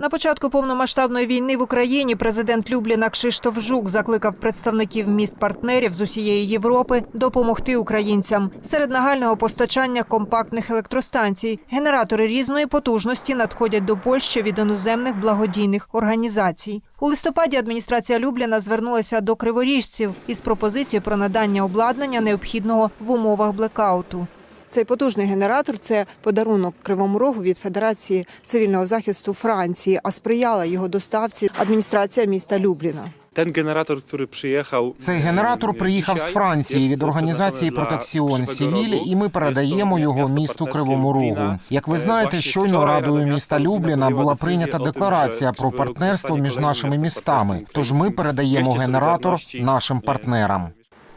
На початку повномасштабної війни в Україні президент Любліна Кшиштоф Жук закликав представників міст-партнерів з усієї Європи допомогти українцям серед нагального постачання компактних електростанцій. Генератори різної потужності надходять до Польщі від іноземних благодійних організацій. У листопаді адміністрація Любліна звернулася до криворіжців із пропозицією про надання обладнання необхідного в умовах блекауту. Цей потужний генератор це подарунок Кривому Рогу від Федерації цивільного захисту Франції, а сприяла його доставці адміністрація міста Любліна. Generator, który przyjechał. Цей генератор приїхав з Франції від організації Протексіон Сівіль, і ми передаємо його місту Кривому Рогу. Як ви знаєте, щойно радою міста Любліна була прийнята декларація про партнерство між нашими містами. Тож ми передаємо генератор нашим партнерам.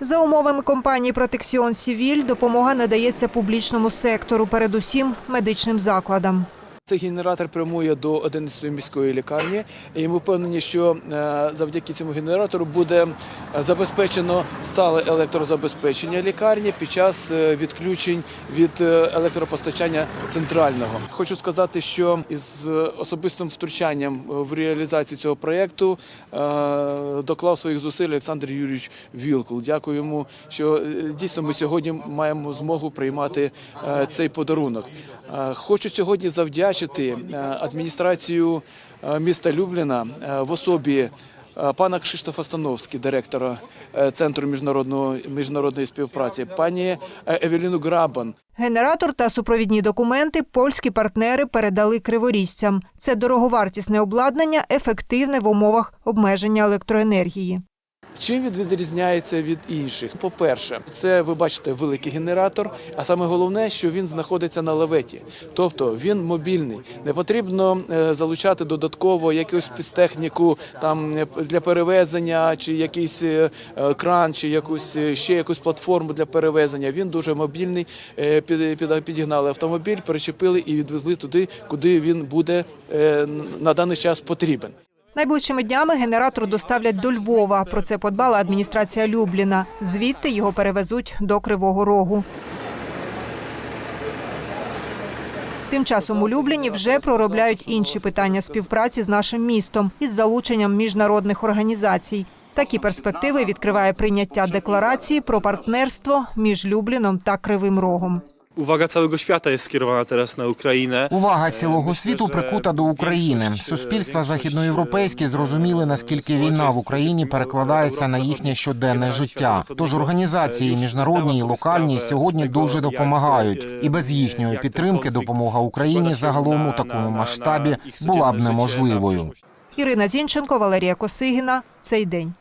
За умовами компанії Протексіон Сівіль допомога надається публічному сектору, передусім медичним закладам. Цей генератор прямує до 11-ї міської лікарні, і ми впевнені, що е, завдяки цьому генератору буде е, забезпечено стале електрозабезпечення лікарні під час е, відключень від електропостачання центрального. Хочу сказати, що із особистим втручанням в реалізацію цього проєкту доклав своїх зусиль Олександр Юрійович Вілкул. Дякую йому, що дійсно ми сьогодні маємо змогу приймати цей подарунок. Хочу сьогодні завдячити е, адміністрацію е, міста Любліна е, в особі пана Кшиштофа Становський, директора Центру міжнародної міжнародної співпраці, пані Евеліну Грабан, Генератор та супровідні документи польські партнери передали криворізцям. Це дороговартісне обладнання, ефективне в умовах обмеження електроенергії. Чим він відрізняється від інших? По-перше, це ви бачите великий генератор, а саме головне, що він знаходиться на лаветі, тобто він мобільний. Не потрібно е, залучати додатково якусь спецтехніку там е, для перевезення, чи якийсь е, кран, чи якусь ще якусь платформу для перевезення. Він дуже мобільний. Під- під- Підігнали автомобіль, перечепили і відвезли туди, куди він буде на даний час потрібен. Найближчими днями генератор доставлять до Львова. Про це подбала адміністрація Любліна. Звідти його перевезуть до Кривого Рогу. Тим часом у Любліні вже проробляють інші питання співпраці з нашим містом із залученням міжнародних організацій. Такі перспективи відкриває прийняття декларації про партнерство між Любліном та Кривим Рогом. Uwaga całego świata jest skierowana teraz na Ukrainę. Увага цілого світу прикута до України. Суспільства західноєвропейські зрозуміли, наскільки війна в Україні перекладається на їхнє щоденне життя. Тож організації міжнародні і локальні сьогодні дуже допомагають, і без їхньої підтримки допомога Україні загалом у такому масштабі була б неможливою. Ірина Зінченко, Валерія Косигіна. Цей день.